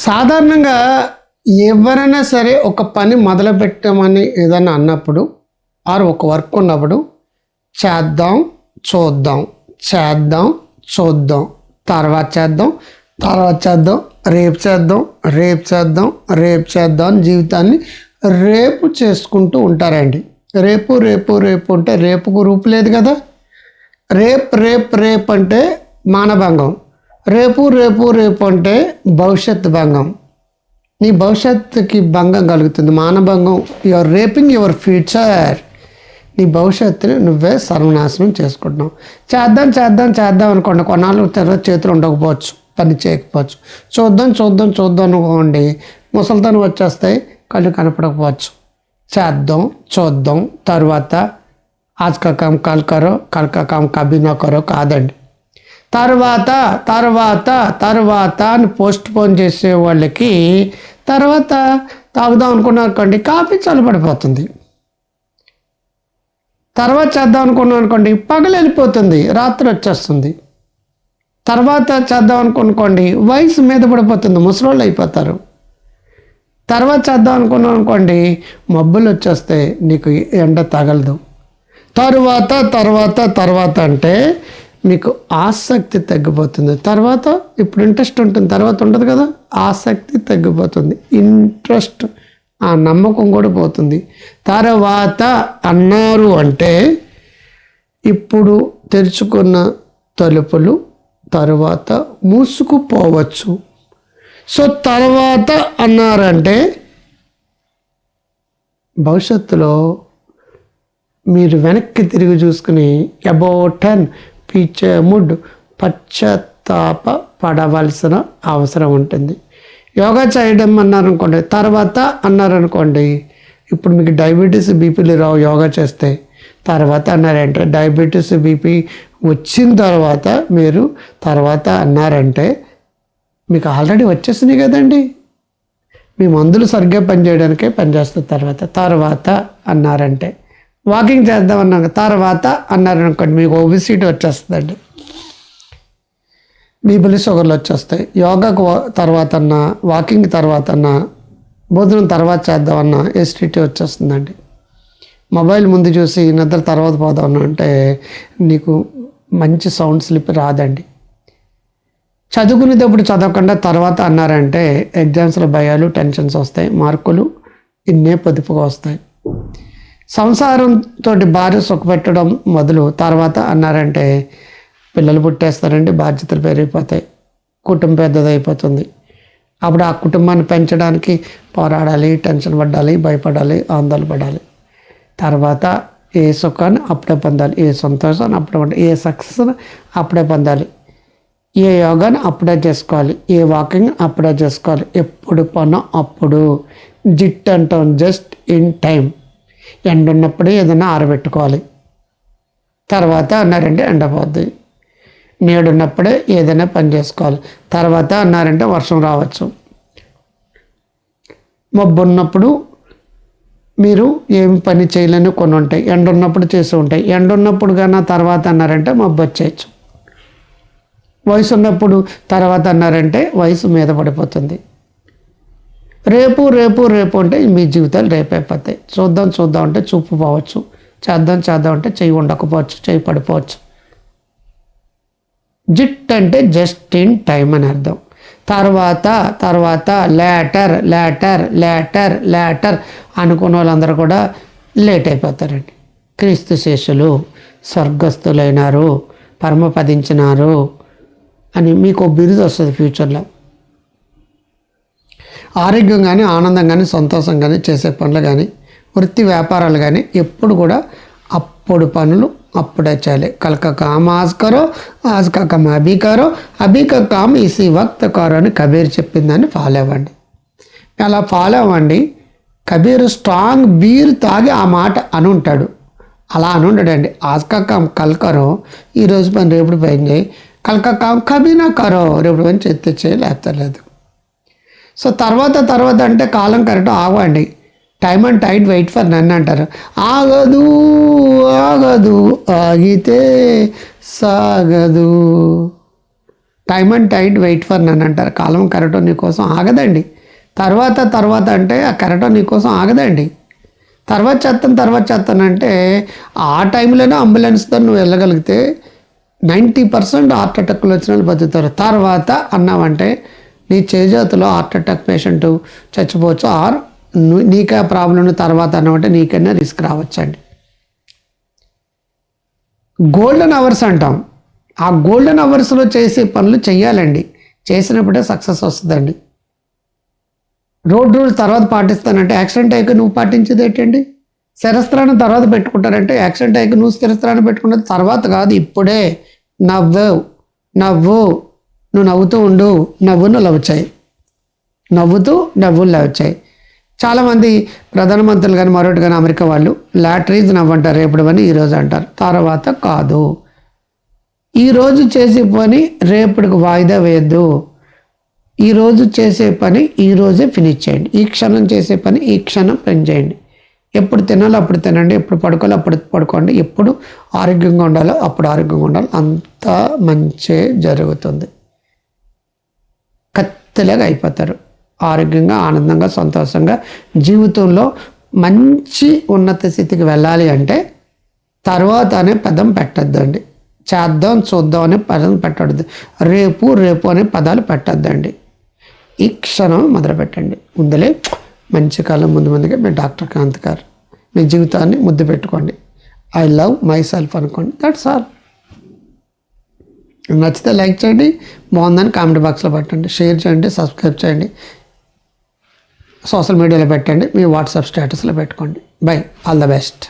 సాధారణంగా ఎవరైనా సరే ఒక పని మొదలు పెట్టమని ఏదైనా అన్నప్పుడు ఆరు ఒక వర్క్ ఉన్నప్పుడు చేద్దాం చూద్దాం చేద్దాం చూద్దాం తర్వాత చేద్దాం తర్వాత చేద్దాం రేపు చేద్దాం రేపు చేద్దాం రేపు చేద్దాం అని జీవితాన్ని రేపు చేసుకుంటూ ఉంటారండి. రేపు రేపు రేపు అంటే రేపుకు రూపు లేదు కదా? రేపు రేపు రేపు అంటే మానభంగం. రేపు రేపు రేపు అంటే భవిష్యత్ భంగం. నీ భవిష్యత్తుకి భంగం కలుగుతుంది. మానభంగం యువర్ రేపింగ్ యువర్ ఫ్యూచర్ నీ భవిష్యత్తుని నువ్వే సర్వనాశనం చేసుకుంటున్నావు. చేద్దాం చేద్దాం చేద్దాం అనుకోండి. కొన్నాళ్ళు తర్వాత చేతులు ఉండకపోవచ్చు. పని చేయకపోవచ్చు. చూద్దాం చూద్దాం చూద్దాం అనుకోండి. ముసలితనం వచ్చేస్తాయి. కళ్ళు కనపడకపోవచ్చు. చేద్దాం చూద్దాం. తర్వాత ఆజ్ కా కామ్ కల్ కరో కామ్ కరో కాదండి. తర్వాత తర్వాత తర్వాత అని పోస్ట్ పోన్ చేసే వాళ్ళకి తర్వాత తాగుదాం అనుకున్నారు అనుకోండి కాఫీ చల్లబడిపోతుంది. తర్వాత చేద్దాం అనుకున్నాం అనుకోండి పగలు వెళ్ళిపోతుంది రాత్రి వచ్చేస్తుంది. తర్వాత చేద్దాం అనుకోనుకోండి వయసు మీద పడిపోతుంది ముసలోళ్ళు అయిపోతారు. తర్వాత చేద్దాం అనుకున్నాం అనుకోండి మబ్బులు వచ్చేస్తే నీకు ఎండ తగలదు. తరువాత తర్వాత తర్వాత అంటే మీకు ఆసక్తి తగ్గిపోతుంది. తర్వాత ఇప్పుడు ఇంట్రెస్ట్ ఉంటుంది. తర్వాత ఉంటుంది కదా? ఆసక్తి తగ్గిపోతుంది. ఇంట్రెస్ట్ ఆ నమ్మకం కూడా పోతుంది. తర్వాత అన్నారు అంటే ఇప్పుడు తెరుచుకున్న తలుపులు తర్వాత మూసుకుపోవచ్చు. సో తర్వాత అన్నారంటే భవిష్యత్తులో మీరు వెనక్కి తిరిగి చూసుకుని అబౌట్ టెన్ పిచ్చముడ్ పశ్చాత్తాప పడవలసిన అవసరం ఉంటుంది. యోగా చేయడం అన్నారనుకోండి తర్వాత అన్నారనుకోండి ఇప్పుడు మీకు డయాబెటీస్ బీపీలు రావు యోగా చేస్తే తర్వాత అన్నారంటే డయాబెటీస్ బీపీ వచ్చిన తర్వాత మీరు తర్వాత అన్నారంటే మీకు ఆల్రెడీ వచ్చేసినాయి కదండి. మీ మందులు సరిగ్గా పనిచేయడానికే పనిచేస్తుంది తర్వాత తర్వాత అన్నారంటే. వాకింగ్ చేద్దాం తర్వాత తర్వాత అన్నారనుకోండి మీకు ఓబిసిటీ వచ్చేస్తుందండి. బీపీలు షుగర్లు వచ్చేస్తాయి. యోగాకు తర్వాత అన్నా వాకింగ్ తర్వాత అన్నా భోజనం తర్వాత చేద్దామన్నా ఎసిడిటీ వచ్చేస్తుందండి. మొబైల్ ముందు చూసి నిద్ర తర్వాత పోదామన్నా అంటే నీకు మంచి సౌండ్ స్లిప్ రాదండి. చదువుకునేటప్పుడు చదవకుండా తర్వాత అన్నారంటే ఎగ్జామ్స్లో భయాలు టెన్షన్స్ వస్తాయి మార్కులు ఇన్నే పొదుపుగా వస్తాయి. సంసారంతో భార్య సుఖపెట్టడం మొదలు. తర్వాత అన్నారంటే పిల్లలు పుట్టేస్తారండి బాధ్యతలు పెరిగిపోతాయి కుటుంబం పెద్దదైపోతుంది. అప్పుడు ఆ కుటుంబాన్ని పెంచడానికి పోరాడాలి టెన్షన్ పడాలి భయపడాలి ఆందోళన పడాలి. తర్వాత ఏ సుఖాన్ని అప్పుడే పొందాలి ఏ సంతోషాన్ని అప్పుడే పొందాలి ఏ సక్సెస్ని అప్పుడే పొందాలి ఏ యోగాని అప్పుడే చేసుకోవాలి ఏ వాకింగ్ అప్పుడే చేసుకోవాలి. ఎప్పుడు పనో అప్పుడు. జిట్ అంటాం జస్ట్ ఇన్ టైం. ఎండ ఉన్నప్పుడే ఏదైనా ఆరబెట్టుకోవాలి. తర్వాత అన్నారంటే ఎండపోద్ది. నీడున్నప్పుడే ఏదైనా పని చేసుకోవాలి. తర్వాత అన్నారంటే వర్షం రావచ్చు. మబ్బు ఉన్నప్పుడు మీరు ఏం పని చేయలేని కొన్ని ఉంటాయి. ఎండ ఉన్నప్పుడు చేసి ఉంటాయి. ఎండ ఉన్నప్పుడు కన్నా తర్వాత అన్నారంటే మబ్బు వచ్చేయచ్చు. వయసు ఉన్నప్పుడు తర్వాత అన్నారంటే వయసు మీద పడిపోతుంది. రేపు రేపు రేపు అంటే మీ జీవితాలు రేపు అయిపోతాయి చూద్దాం చూద్దాం అంటే చూపు పోవచ్చు. చేద్దాం చేద్దాం అంటే చెయ్యి ఉండకపోవచ్చు చెయ్యి పడిపోవచ్చు. జిట్ అంటే జస్ట్ ఇన్ టైం అని అర్థం. తర్వాత తర్వాత లేటర్ లేటర్ లేటర్ లేటర్ అనుకున్న వాళ్ళందరూ కూడా లేట్ అయిపోతారండి. క్రీస్తు శేషులు స్వర్గస్థులైనారు పరమపదించినారు అని మీకు బిరుదు వస్తుంది ఫ్యూచర్లో. ఆరోగ్యం కానీ ఆనందం కానీ సంతోషం కానీ చేసే పనులు కానీ వృత్తి వ్యాపారాలు కానీ ఎప్పుడు కూడా అప్పుడు పనులు అప్పుడే చేయాలి. కలక కామ్ ఆజ్ కరో ఆజ్ కా కమ్ అభీ కరో అభీ కా కామ్ ఇసి వక్త కరో అని కబీర్ చెప్పిందని ఫాలో అవ్వండి. అలా ఫాలో అవ్వండి. కబీర్ స్ట్రాంగ్ బీర్ తాగి ఆ మాట అని ఉంటాడు అలా అని ఉంటాడండి ఆజ్ కా కామ్ కల్ కరో ఈరోజు పని రేపు పని చేయి కల్కా కామ్ కరో రేపు పని చేస్తే చేయి లేకపోతే లేదు సో తర్వాత తర్వాత అంటే కాలం కరెక్ట్ ఆగండి. Time and tide wait for నన్ను అంటారు. ఆగదు ఆగదు ఆగితే సాగదు. Time and tide wait for నన్ను అంటారు. కాలం కెరటం నీకోసం ఆగదండి. తర్వాత తర్వాత అంటే ఆ కెరటం నీకోసం ఆగదండి. తర్వాత చేస్తాను తర్వాత చేస్తాను అంటే ఆ టైంలోనే అంబులెన్స్తో నువ్వు వెళ్ళగలిగితే నైంటీ పర్సెంట్ హార్ట్ అటాక్లు వచ్చిన వాళ్ళు బతుకుతారు. తర్వాత అన్నావంటే నీ చేజాతులో హార్ట్ అటాక్ పేషెంట్ చచ్చిపోవచ్చు. ఆర్ నీకే ప్రాబ్లం తర్వాత అన్నమాట నీకైనా రిస్క్ రావచ్చండి. గోల్డెన్ అవర్స్ అంటాం. ఆ గోల్డెన్ అవర్స్లో చేసే పనులు చేయాలండి చేసినప్పుడే సక్సెస్ వస్తుందండి. రోడ్ రూల్ తర్వాత పాటిస్తానంటే యాక్సిడెంట్ అయ్యాక నువ్వు పాటించేది ఏంటండి? స్థిరస్త్రాన్ని తర్వాత పెట్టుకుంటారంటే యాక్సిడెంట్ అయ్యాక నువ్వు శిరస్త్రాన్ని పెట్టుకున్నది తర్వాత కాదు ఇప్పుడే నవ్వు. నవ్వు. నువ్వు నవ్వుతూ ఉండు నవ్వును లవచాయి నవ్వుతూ నవ్వులు లేవచ్చాయి చాలామంది ప్రధానమంత్రులు కానీ మరొకటి కానీ అమెరికా వాళ్ళు లాటరీస్ నవ్వంటారు రేపటి పని ఈరోజు అంటారు. తర్వాత కాదు. ఈరోజు చేసే పని రేపటికి వాయిదా వేయద్దు. ఈరోజు చేసే పని ఈరోజే ఫినిష్ చేయండి. ఈ క్షణం చేసే పని ఈ క్షణం పని చేయండి. ఎప్పుడు తినాలో అప్పుడు తినండి ఎప్పుడు పడుకోవాలో అప్పుడు పడుకోండి ఎప్పుడు ఆరోగ్యంగా ఉండాలో అప్పుడు ఆరోగ్యంగా ఉండాలి. అంతా మంచి జరుగుతుంది. కత్తిలాగా అయిపోతారు. ఆరోగ్యంగా ఆనందంగా సంతోషంగా జీవితంలో మంచి ఉన్నత స్థితికి వెళ్ళాలి అంటే తర్వాత అనే పదం పెట్టద్దండి. చేద్దాం చూద్దాం అనే పదం పెట్టద్దు. రేపు రేపు అనే పదాలు పెట్టద్దండి. ఈ క్షణం మొదలు పెట్టండి ముందలే మంచి కాలం ముందు ముందుగా మీ డాక్టర్ కాంత్ గారు మీ జీవితాన్ని ముద్దు పెట్టుకోండి. ఐ లవ్ మై సెల్ఫ్ అనుకోండి. దట్స్ ఆల్ నచ్చితే లైక్ చేయండి బాగుందని కామెంట్ బాక్స్లో పెట్టండి షేర్ చేయండి సబ్స్క్రైబ్ చేయండి. సోషల్ మీడియాలో పెట్టండి మీ వాట్సాప్ స్టేటస్లో పెట్టుకోండి. Bye all the best.